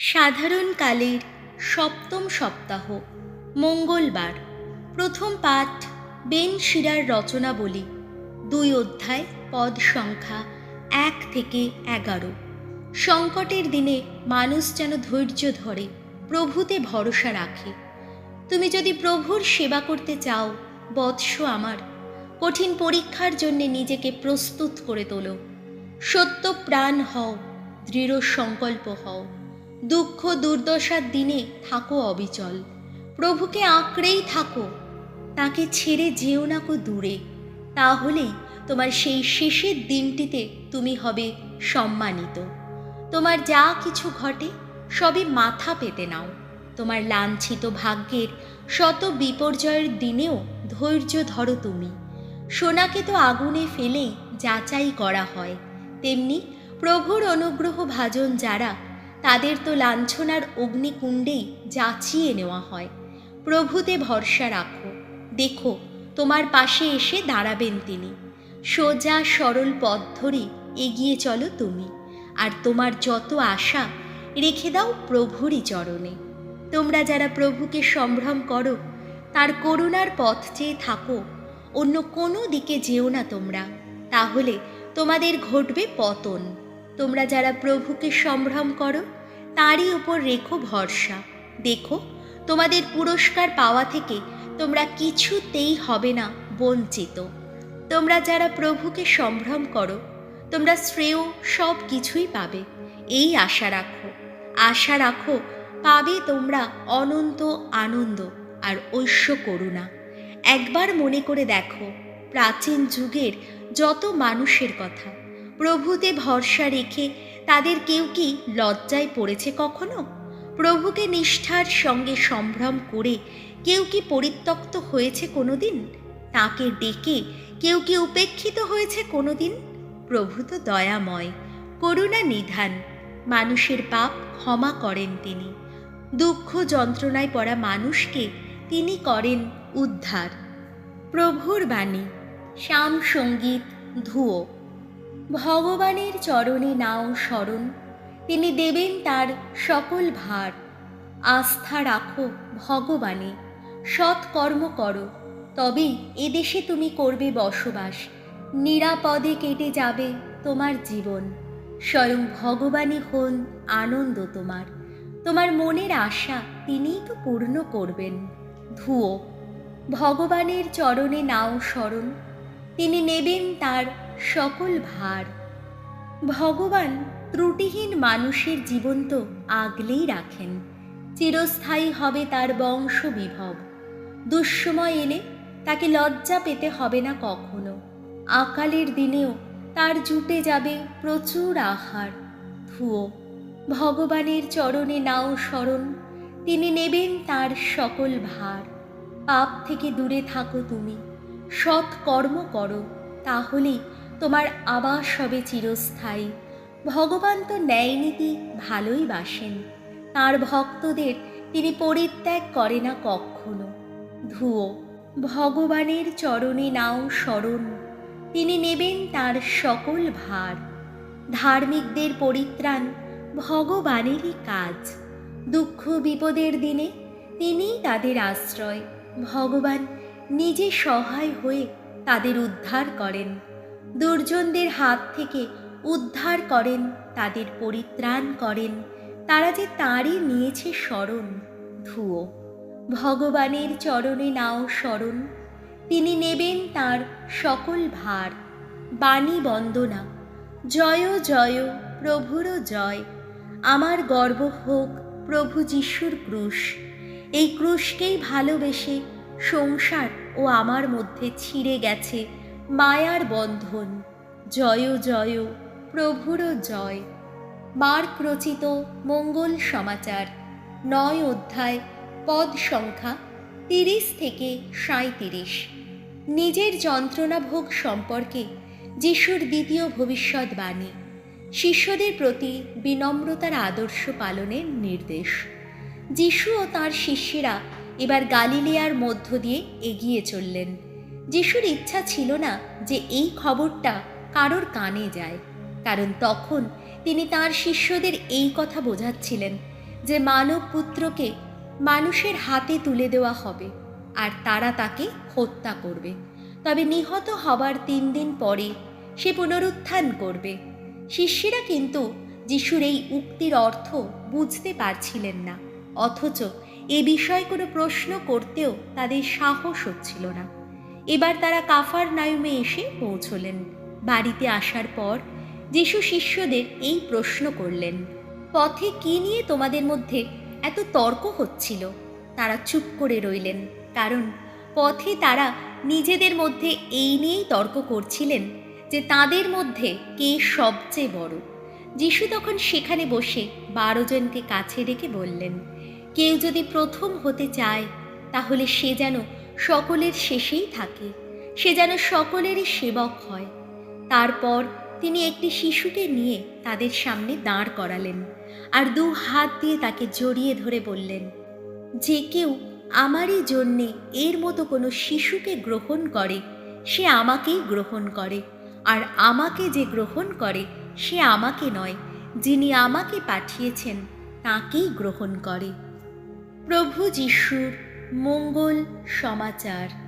সাধারণকালের সপ্তম সপ্তাহ, মঙ্গলবার। প্রথম পাঠ বেন শিরার রচনাবলী দুই অধ্যায়, পদ সংখ্যা এক থেকে এগারো। সংকটের দিনে মানুষ যেন ধৈর্য ধরে, প্রভুতে ভরসা রাখে। তুমি যদি প্রভুর সেবা করতে চাও, বৎস আমার, কঠিন পরীক্ষার জন্যে নিজেকে প্রস্তুত করে তোলো। সত্য প্রাণ হও, দৃঢ় সংকল্প হও। দুঃখ দুর্দশার দিনে থাকো অবিচল। প্রভুকে আঁকড়েই থাকো। তাকে ছেড়ে যেও না কো দূরে। তাহলেই তোমার সেই শেষের দিনটিতে তুমি হবে সম্মানিত। তোমার যা কিছু ঘটে, সবই মাথা পেতে নাও। তোমার লাঞ্ছিত ভাগ্যের শত বিপর্যয়ের দিনেও ধৈর্য ধরো তুমি। সোনাকে তো আগুনে ফেলেই যাচাই করা হয়। তেমনি প্রভুর অনুগ্রহ ভাজন যারা তাদের তো লাঞ্ছনার অগ্নিকুণ্ডেই যাচিয়ে নেওয়া হয়। প্রভুতে ভরসা রাখো। দেখো, তোমার পাশে এসে দাঁড়াবেন তিনি। সোজা, সরল পথ ধরে এগিয়ে চলো তুমি। আর তোমার যত আশা, রেখে দাও প্রভুরই চরণে। তোমরা যারা প্রভুকে সম্ভ্রম করো, তার করুণার পথ চেয়ে থাকো। অন্য কোনো দিকে যেও না তোমরা। তাহলে তোমাদের ঘটবে পতন। তোমরা যারা প্রভুকে সম্ভ্রম করো, তারই উপর রেখো ভরসা। দেখো, তোমাদের পুরস্কার পাওয়া থেকে তোমরা কিছুতেই হবে না বঞ্চিত। তোমরা যারা প্রভুকে সম্ভ্রম করো, তোমরা শ্রেয় সব কিছুই পাবে। এই আশা রাখো। আশা রাখো, পাবে তোমরা অনন্ত আনন্দ আর ঐশ্য করুণা। একবার মনে করে দেখো, প্রাচীন যুগের যত মানুষের কথা প্রভুতে ভরসা রেখে তাদের কেউ কি লজ্জায় পড়েছে কখনো? প্রভুকে নিষ্ঠার সঙ্গে সম্ভ্রম করে কেউ কি পরিত্যক্ত হয়েছে কোনোদিন? তাকে ডেকে কেউ কি উপেক্ষিত হয়েছে কোনোদিন? প্রভু তো দয়াময়, করুণা নিধান, মানুষের পাপ ক্ষমা করেন তিনি। দুঃখ যন্ত্রণায় পড়া মানুষকে তিনি করেন উদ্ধার। প্রভুর বাণী, শ্যাম সংগীত ধুয়ো ভগবানের চরণে নাও স্মরণ তিনি দেবেন তার সকল ভার। আস্থা রাখো ভগবানে, সৎ কর্ম করো। তবেই এদেশে তুমি করবে বসবাস। নিরাপদে কেটে যাবে তোমার জীবন। স্বয়ং ভগবানই হন আনন্দ তোমার। তোমার মনের আশা তিনিই তো পূর্ণ করবেন। ধুয়ো ভগবানের চরণে নাও স্মরণ তিনি নেবেন তার সকল ভার। ভগবান ত্রুটিহীন মানুষের জীবন তো আগলেই রাখেন। চিরস্থায়ী হবে তার বংশ বিভব। দুঃসময় এলে তাকে লজ্জা পেতে হবে না কখনো। আকালের দিনেও তার জুটে যাবে প্রচুর আহার। ধুয়ো ভগবানের চরণে নাও স্মরণ তিনি নেবেন তার সকল ভার। পাপ থেকে দূরে থাকো তুমি, সৎ কর্ম করো, তাহলেই তোমার আবাস হবে চিরস্থায়ী। ভগবান তো ন্যায় নীতি ভালোই বাসেন। তার ভক্তদের তিনি পরিত্যাগ করে না কখনো। ধুয়ো ভগবানের চরণে নাও স্মরণ তিনি নেবেন তার সকল ভার। ধার্মিকদের পরিত্রাণ ভগবানেরই কাজ। দুঃখ বিপদের দিনে তিনিই তাদের আশ্রয়। ভগবান নিজে সহায় হয়ে তাদের উদ্ধার করেন। দুর্জনদের হাত থেকে উদ্ধার করেন, তাদের পরিত্রাণ করেন। তারা যে তাঁরই নিয়েছে স্মরণ ধুয়ো ভগবানের চরণে নাও স্মরণ। তিনি নেবেন তার সকল ভার। বাণী বন্দনা। জয় জয়, প্রভুর জয়। আমার গর্ব হোক প্রভু যিশুর ক্রুশ। এই ক্রুশকেই ভালোবেসে সংসার ও আমার মধ্যে ছিঁড়ে গেছে। মায়ার বন্ধন। জয় জয়, প্রভুর জয়। মার্ক রচিত মঙ্গল সমাচার। নয় অধ্যায়, পদ সংখ্যা তিরিশ থেকে সাঁইতিরিশ। নিজের যন্ত্রণা ভোগ সম্পর্কে যিশুর দ্বিতীয় ভবিষ্যৎবাণী। শিষ্যদের প্রতি বিনম্রতার আদর্শ পালনের নির্দেশ। যিশু ও তাঁর শিষ্যেরা এবার গালিলিয়ার মধ্য দিয়ে এগিয়ে চললেন। যিশুর ইচ্ছা ছিল না যে এই খবরটা কারোর কানে যায়, কারণ তখন তিনি তাঁর শিষ্যদের এই কথা বোঝাচ্ছিলেন যে মানব পুত্রকে মানুষের হাতে তুলে দেওয়া হবে আর তারা তাকে হত্যা করবে। তবে নিহত হবার তিন দিন পরে সে পুনরুত্থান করবে। শিষ্যেরা কিন্তু যিশুর এই উক্তির অর্থ বুঝতে পারছিলেন না, অথচ এ বিষয়ে কোনো প্রশ্ন করতেও তাদের সাহস হচ্ছিল না। এবার তারা কাফার নায়ুমে এসে পৌঁছলেন। বাড়িতে আসার পর যিশু শিষ্যদের এই প্রশ্ন করলেন, পথে কি নিয়ে তোমাদের মধ্যে এত তর্ক হচ্ছিল? তারা চুপ করে রইলেন, কারণ পথে তারা নিজেদের মধ্যে এই নিয়েই তর্ক করছিলেন যে তাদের মধ্যে কে সবচেয়ে বড়। যিশু তখন সেখানে বসে বারো জনকে কাছে ডেকে বললেন, কেউ যদি প্রথম হতে চায়, তাহলে সে যেন সকলের শেষেই থাকে। সে যেন সকলেরই সেবক হয়। তারপর তিনি একটি শিশুকে নিয়ে তাদের সামনে দাঁড় করালেন আর দু হাত দিয়ে তাকে জড়িয়ে ধরে বললেন, যে কেউ আমারই জন্যে এর মতো কোনো শিশুকে গ্রহণ করে, সে আমাকেই গ্রহণ করে। আর আমাকে যে গ্রহণ করে, সে আমাকে নয়। যিনি আমাকে পাঠিয়েছেন, তাকেই গ্রহণ করে। প্রভু যিশুর মঙ্গল সমাচার।